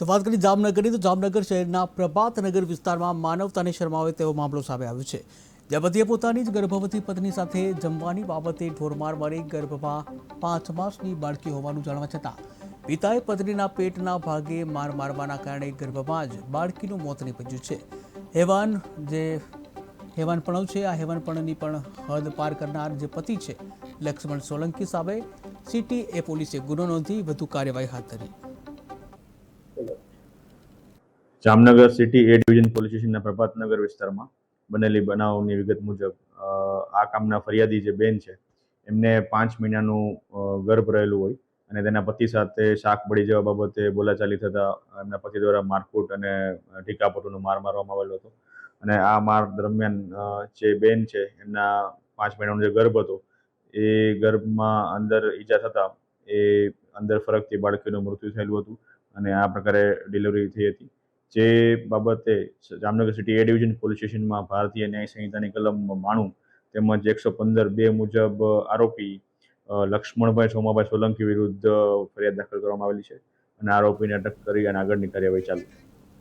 તો વાત કરી જામનગરની, તો જામનગર શહેરના પ્રભાતનગર વિસ્તારમાં માનવતાને શરમાવે તેવો મામલો સામે આવ્યો છે. જ્યાં પતિએ પોતાની જ ગર્ભવતી પત્ની સાથે જમવાની બાબતે ઢોરમાર મારી ગર્ભમાં પાંચ માસની બાળકી હોવાનું જાણવા છતાં, પિતાએ પત્નીના પેટના ભાગે માર મારવાના કારણે ગર્ભમાં જ બાળકીનું મોત નીપજ્યું છે. હેવાન જે હેવાનપણું છે, આ હેવાનપણની પણ હદ પાર કરનાર જે પતિ છે, લક્ષ્મણ સોલંકી સામે સિટી એ પોલીસે ગુનો નોંધી વધુ કાર્યવાહી હાથ ધરી. Jamnagar city A division police સ્ટેશનના પ્રભાતનગર વિસ્તારમાં બનેલી બનાવની વિગત મુજબ આ કામના ફરિયાદી જે બેન છે, એમને પાંચ મહિનાનું ગર્ભ રહેલું હોય અને તેના પતિ સાથે શાક પડી જવા બાબતે બોલાચાલી થતા એમના પતિ દ્વારા મારકૂટ અને ટીકાપટુનો માર મારવામાં આવેલો હતો. અને આ માર દરમિયાન જે બેન છે, એમના પાંચ મહિનાનો જે ગર્ભ હતો, એ ગર્ભમાં અંદર ઈજા થતાં એ અંદર ફરકથી બાળકીનું મૃત્યુ થયેલું હતું અને આ પ્રકારે ડિલિવરી થઈ હતી. જે બાબતે Jamnagar city A division police સ્ટેશનમાં ભારતીય ન્યાય સંહિતાની કલમ માણું તેમજ એકસો પંદર બે મુજબ આરોપી લક્ષ્મણભાઈ સોમાભાઈ સોલંકી વિરુદ્ધ ફરિયાદ દાખલ કરવામાં આવેલી છે અને આરોપીને અટક કરી અને આગળની કાર્યવાહી ચાલુ છે.